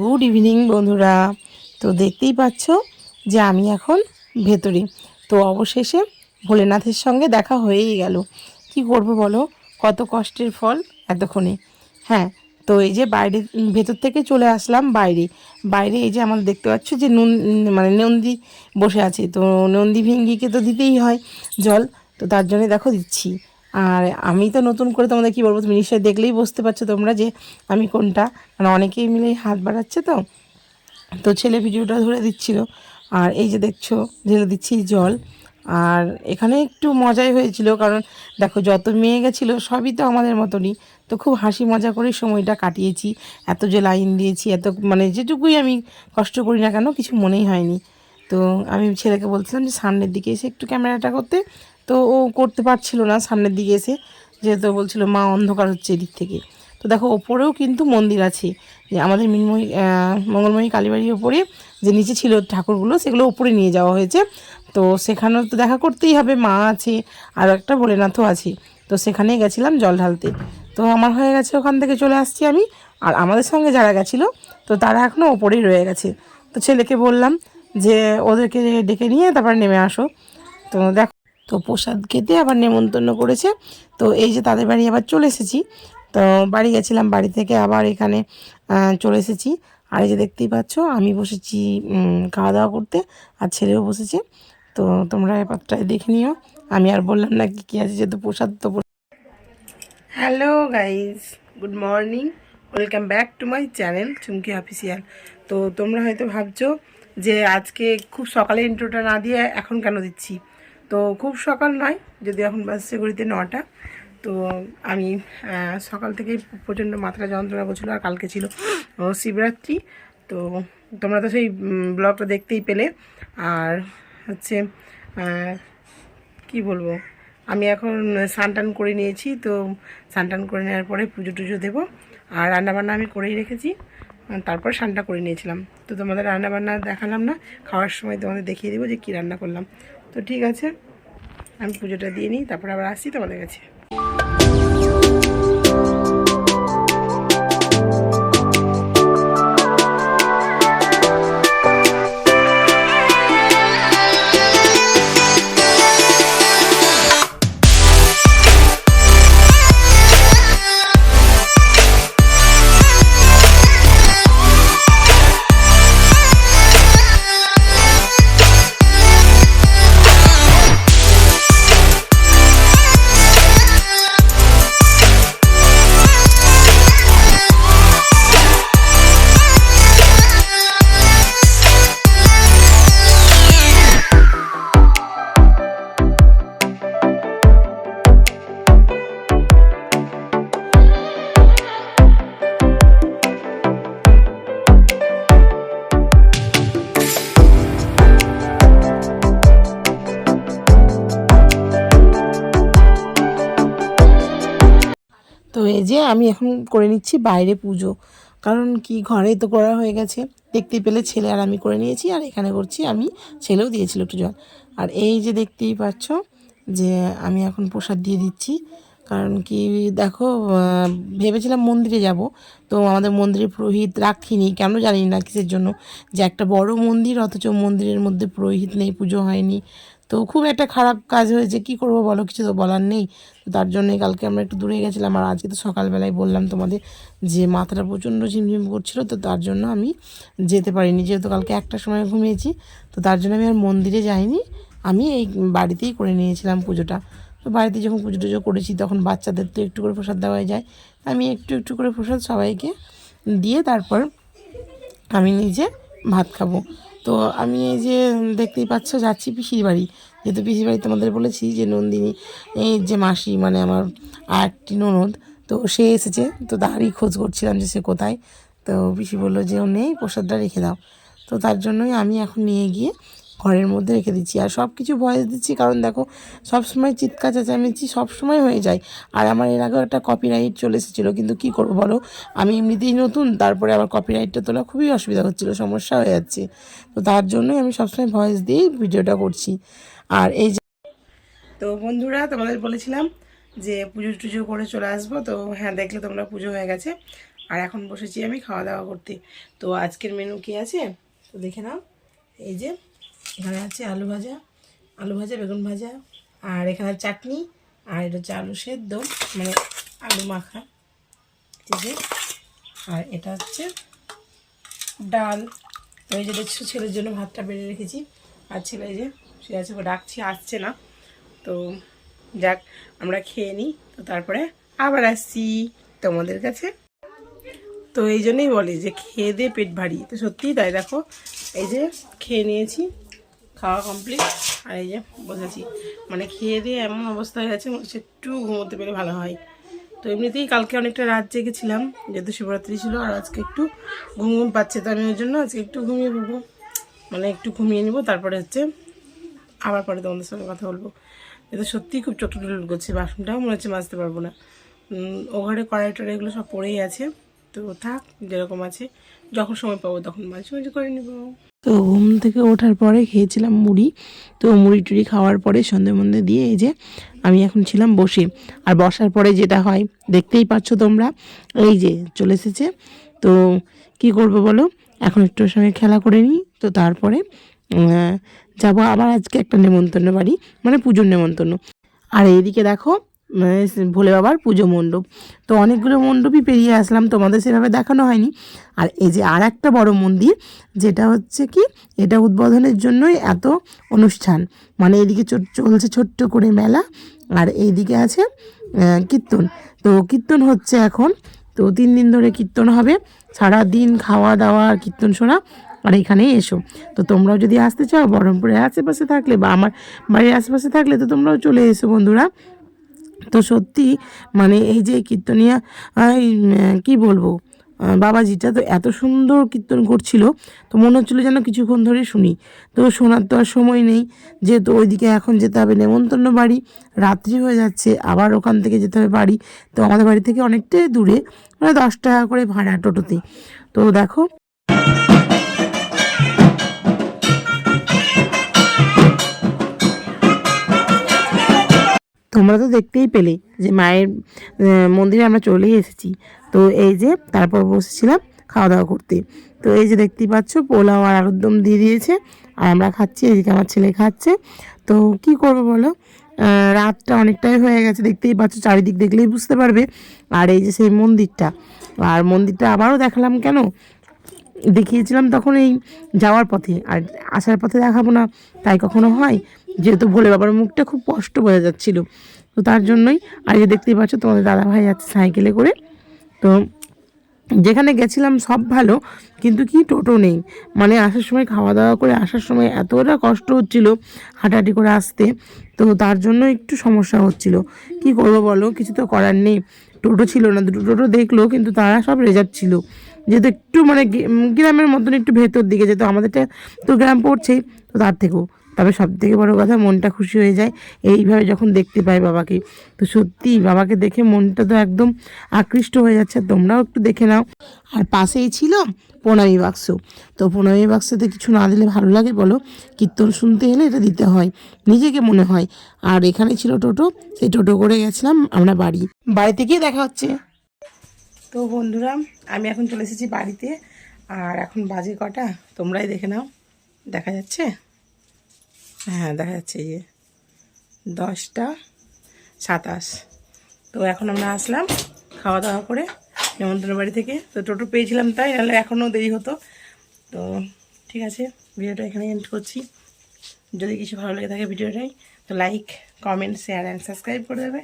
Good evening বন্ধুরা। তো দেখতেই পাচ্ছ যে আমি এখন ভেতরে। তো অবশেষে ভোলেনাথের সঙ্গে দেখা হয়েই গেল। কি করব বলো? কত কষ্টের ফল এতক্ষণে। হ্যাঁ তো এই যে বাইরে, ভেতর থেকে চলে আসলাম বাইরে। বাইরে এই যে আমার দেখতে পাচ্ছ যে নুন মানে নন্দী বসে আছে। তো নন্দী ভেঙ্গিকে তো দিতেই হয় জল। তো তার জন্য দেখো দিচ্ছি। আর আমি তো নতুন করে তোমাদের কি বলব, তুমি নিশ্চয়ই দেখলেই বুঝতে পারছ তোমরা যে আমি কোনটা। মানে অনেকেই মিলে হাত বাড়াচ্ছে তো। তো ছেলে ভিডিওটা ধরে দিচ্ছিল। আর এই যে দেখছ, ঢেলে দিচ্ছি জল। আর এখানে একটু মজাই হয়েছিল, কারণ দেখো যত মেয়ে গেছিল সবই তো আমাদের মতনই। তো খুব হাসি মজা করে সময়টা কাটিয়েছি। এত যে লাইন দিয়েছি, এত মানে যেটুকুই আমি কষ্ট করি না কেন, কিছু মনেই হয়নি। তো আমি ছেলেকে বলছিলাম যে সামনের দিকে এসে একটু ক্যামেরাটা করতে। তো ও করতে পারছিল না সামনের দিকে এসে, যেহেতু বলছিল, মা, অন্ধকার হচ্ছে এদিক থেকে। তো দেখো, ওপরেও কিন্তু মন্দির আছে। যে আমাদের মিনময়ী মঙ্গলময়ী কালীবাড়ির ওপরে যে নিচে ছিল ঠাকুরগুলো, সেগুলো ওপরে নিয়ে যাওয়া হয়েছে। তো সেখানেও তো দেখা করতেই হবে, মা আছে, আর একটা ভোলেনাথও আছে। তো সেখানে গেছিলাম জল ঢালতে। তো আমার হয়ে গেছে, ওখান থেকে চলে আসছি আমি। আর আমাদের সঙ্গে যারা গেছিল, তো তারা এখনও ওপরেই রয়ে গেছে। তো ছেলেকে বললাম যে ওদেরকে ডেকে নিয়ে তারপর নেমে আসো। তো দেখো, তো প্রসাদ খেতে আবার নেমন্তন্ন করেছে। তো এই যে তাদের বাড়ি আবার চলে এসেছি। তো বাড়ি গেছিলাম, বাড়ি থেকে আবার এখানে চলে এসেছি। আর এই যে দেখতেই পাচ্ছ, আমি বসেছি খাওয়া দাওয়া করতে আর ছেলেও বসেছে। তো তোমরা ব্যাপারটাই দেখে নিও। আমি আর বললাম না কি, কী আছে যেহেতু প্রসাদ তো hello guys good morning welcome back to my channel Chumki official তো তোমরা হয়তো ভাবছ যে আজকে খুব সকালে ইন্ট্রোটা না দিয়ে এখন কেন দিচ্ছি? তো খুব সকাল নয় যদি এখন বাজছে ঘড়িতে নটা। তো আমি সকাল থেকে প্রচণ্ড মাথাটা যন্ত্রণা করছিল আর কালকে ছিল শিবরাত্রি। তো তোমরা তো সেই ব্লগটা দেখতেই পেলে। আর হচ্ছে কি বলব? আমি এখন স্নান টান করে নিয়েছি, তো স্নান টান করে নেওয়ার পরে পুজো টুজো দেবো। আর রান্নাবান্না আমি করেই রেখেছি। তারপর স্নানটা করে নিয়েছিলাম। তো তোমাদের রান্না বান্না দেখালাম না, খাওয়ার সময় তোমাদের দেখিয়ে দেবো যে কী রান্না করলাম। তো ঠিক আছে, আমি পুজোটা দিয়ে নিই, তারপর আবার আসছি তোমাদের কাছে। তো এই যে আমি এখন করে নিচ্ছি বাইরে পুজো। কারণ কি ঘরে তো করা হয়ে গেছে। দেখতেই পেলে ছেলে আর আমি করে নিয়েছি আর এখানে করছি আমি, ছেলেও দিয়েছিল একটু জল। আর এই যে দেখতেই পাচ্ছ যে আমি এখন প্রসাদ দিয়ে দিচ্ছি। কারণ কি দেখো ভেবেছিলাম মন্দিরে যাব। তো আমাদের মন্দিরে পুরোহিত রাখিনি। কেন জানি না কিসের জন্য। যে একটা বড় মন্দির, অথচ মন্দিরের মধ্যে পুরোহিত নেই, পুজো হয়নি। তো খুব একটা খারাপ কাজ হয়েছে। কি করব বলো, কিছু তো বলার নেই। তো তার জন্যই কালকে আমরা একটু দূরে গেছিলাম আর আজকে তো সকালবেলায় বললাম তোমাদের যে মাথাটা প্রচণ্ড ঝিমঝিম করছিল, তো তার জন্য আমি যেতে পারিনি। যেহেতু কালকে একটা সময় ঘুমিয়েছি, তো তার জন্য আমি আর মন্দিরে যাইনি। আমি এই বাড়িতেই করে নিয়েছিলাম পুজোটা। তো বাড়িতে যখন পুজো টুজো করেছি, তখন বাচ্চাদের তো একটু করে প্রসাদ দেওয়া যায়। আমি একটু একটু করে প্রসাদ সবাইকে দিয়ে তারপর আমি নিজে ভাত খাব। তো আমি এই যে দেখতেই পাচ্ছ, যাচ্ছি পিসির বাড়ি। যেহেতু পিসির বাড়ি তোমাদের বলেছি যে নন্দিনী, এই যে মাসি মানে আমার আর একটি ননদ, তো সে এসেছে। তো তারই খোঁজ করছিলাম যে সে কোথায়। তো পিসি বলল যে, ও নেই, প্রসাদটা রেখে দাও। তো তার জন্যই আমি এখন নিয়ে গিয়ে ঘরের মধ্যে রেখে দিচ্ছি। আর সব কিছু ভয়েস দিচ্ছি, কারণ দেখো সব সময় চিৎকার চেঁচামেচি সব সময় হয়ে যায়। আর আমার এর আগেও একটা কপিরাইট চলে এসেছিল, কিন্তু কী করব বলো? আমি এমনিতেই নতুন, তারপরে আবার কপিরাইটটা তোলা খুবই অসুবিধা হচ্ছিল, সমস্যা হয়ে যাচ্ছে। তো তার জন্যই আমি সবসময় ভয়েস দিয়েই ভিডিওটা করছি। আর এই যে তো বন্ধুরা, তোমাদের বলেছিলাম যে পুজো টুজো করে চলে আসব, তো হ্যাঁ দেখলে তোমরা পুজো হয়ে গেছে। আর এখন বসেছি আমি খাওয়া দাওয়া করতে। তো আজকের মেনু কি আছে? তো দেখে নাও। এই যে এখানে আছে আলু ভাজা আলু ভাজা, বেগুন ভাজা, আর এখানে চাটনি, আর এটা হচ্ছে আলু সেদ্ধ মানে আলু মাখা, ঠিক আছে? আর এটা হচ্ছে ডাল। এই যে দেখছ, ছেলের জন্য ভাতটা বেড়ে রেখেছি। আর ছেলে যে সে আছে ডাকছি, আসছে না। তো যাক, আমরা খেয়ে নিই। তো তারপরে আবার আসছি তোমাদের কাছে। তো এই জন্যই বলে যে, খেয়ে দিয়ে পেট ভারী। তো সত্যিই তাই, দেখো, এই যে খেয়ে নিয়েছি। খাওয়া কমপ্লিট আর এই যে বসেছি। মানে খেয়ে দিয়ে এমন অবস্থা হয়ে গেছে মনে একটু ঘুমোতে পেরে ভালো হয়। তো এমনিতেই কালকে অনেকটা রাত জেগেছিলাম, যেহেতু শিবরাত্রি ছিল, আর আজকে একটু ঘুম ঘুম পাচ্ছে তো আমি ওই জন্য আজকে একটু ঘুমিয়ে পড়ব। মানে একটু ঘুমিয়ে নিব, তারপরে হচ্ছে আবার পরে তোমাদের সঙ্গে কথা বলব। এটা সত্যিই খুব চোখ টুল করছে, বাসনটাও মনে হচ্ছে মাজতে পারব না। ও ঘরে কড়াই টড়াই এগুলো সব পড়েই আছে। তো থাক, যেরকম আছে, যখন সময় পাবো তখন মাঝে মাঝে করে নেব। তো ঘুম থেকে ওঠার পরে খেয়েছিলাম মুড়ি। তো মুড়ি টুড়ি খাওয়ার পরে সন্ধে মন্দে দিয়ে এই যে আমি এখন ছিলাম বসে। আর বসার পরে যেটা হয়, দেখতেই পাচ্ছ তোমরা, এই যে চলে এসেছে। তো কি করব বলো? এখন একটু সঙ্গে খেলা করে নিই। তো তারপরে যাব আবার আজকে একটা নেমন্তন্ন বাড়ি মানে পুজোর নেমন্তন্ন। আর এইদিকে দেখো ভোলে বাবার পুজো মণ্ডপ। তো অনেকগুলো মণ্ডপই পেরিয়ে আসলাম, তোমাদের সেভাবে দেখানো হয়নি। আর এই যে আর একটা বড় মন্দির, যেটা হচ্ছে কি, এটা উদ্বোধনের জন্যই এত অনুষ্ঠান। মানে এইদিকে চো- চলছে ছোট্ট করে মেলা, আর এইদিকে আছে কীর্তন। তো কীর্তন হচ্ছে এখন, তো তিন দিন ধরে কীর্তন হবে। সারা দিন খাওয়া দাওয়া আর কীর্তন শোনা, আর এখানেই এসো। তো তোমরাও যদি আসতে চাও, বহরমপুরের আশেপাশে থাকলে বা আমার বাড়ির আশেপাশে থাকলে, তো তোমরাও চলে এসো বন্ধুরা। তো সত্যি মানে এই যে কীর্তনিয়া কি বলব বাবাজিটা তো এত সুন্দর কীর্তন করছিল, তো মনে হচ্ছিল যেন কিছুক্ষণ ধরে শুনি। তো শোনার তো আর সময় নেই, যেহেতু ওইদিকে এখন যেতে হবে নেমন্তন্ন বাড়ি, রাত্রি হয়ে যাচ্ছে, আবার ওখান থেকে যেতে হবে বাড়ি। তো আমাদের বাড়ি থেকে অনেকটাই দূরে মানে দশ টাকা করে ভাড়া টোটোতে। তো দেখো তোমরা তো দেখতেই পেলে যে মায়ের মন্দিরে আমরা চলেই এসেছি। তো এই যে তারপর বসেছিলাম খাওয়া দাওয়া করতে। তো এই যে দেখতেই পাচ্ছ, পোলাও আর আলুর দম দিয়ে দিয়েছে। আর আমরা খাচ্ছি, এদিকে আমার ছেলে খাচ্ছে। তো কি করব বলো? রাতটা অনেকটাই হয়ে গেছে, দেখতেই পাচ্ছ, চারিদিক দেখলেই বুঝতে পারবে। আর এই যে সেই মন্দিরটা, আর মন্দিরটা আবারও দেখালাম কেন? দেখিয়েছিলাম তখন এই যাওয়ার পথে, আর আসার পথে দেখাবো না, তাই কখনো হয়? যেহেতু ভোলে বাবার মুখটা খুব কষ্ট বোঝা যাচ্ছিল। তো তার জন্যই আর যে দেখতেই পাচ্ছ তোমাদের দাদা ভাই যাচ্ছে সাইকেলে করে। তো যেখানে গেছিলাম সব ভালো, কিন্তু কি টোটো নেই। মানে আসার সময় খাওয়া দাওয়া করে আসার সময় এতটা কষ্ট হচ্ছিল হাঁটাহাঁটি করে আসতে। তো তার জন্য একটু সমস্যা হচ্ছিল। কি করব বলো? কিছু তো করার নেই। টোটো ছিল না। দুটো টোটো দেখল, কিন্তু তারা সব রেজার্ভ ছিল। যেহেতু একটু মানে গ্রামের মতন একটু ভেতর দিকে যেহেতু আমাদেরটা তো গ্রাম পড়ছেই তো তার থেকেও। তবে সব থেকে বড়ো কথা মনটা খুশি হয়ে যায় এইভাবে যখন দেখতে পাই বাবাকে। তো সত্যি বাবাকে দেখে মনটা তো একদম আকৃষ্ট হয়ে যাচ্ছে, তোমরাও একটু দেখে নাও। আর পাশেই ছিল প্রণামী বাক্স। তো প্রণামী বাক্সতে কিছু না দিলে ভালো লাগে বলো? কীর্তন শুনতে এলে এটা দিতে হয়, নিজেকে মনে হয়। আর এখানে ছিল টোটো, সেই টোটো করে গেছিলাম আমরা বাড়ি। বাড়ি থেকেই দেখা হচ্ছে। তো বন্ধুরা, আমি এখন চলে এসেছি বাড়িতে, আর এখন বাজে কটা? তোমরাই দেখে নাও। দেখা যাচ্ছে? হ্যাঁ দেখা যাচ্ছে এই যে দশটা সাতাশ। তো এখন আমরা আসলাম খাওয়া দাওয়া করে নেমন্তন্ন বাড়ি থেকে। তো টোটো পেয়েছিলাম তাই, নাহলে এখনও দেরি হতো। তো ঠিক আছে, ভিডিওটা এখানে এন্ড করছি। যদি কিছু ভালো লেগে থাকে ভিডিওটাই, তো like comment share and subscribe করে দেবে।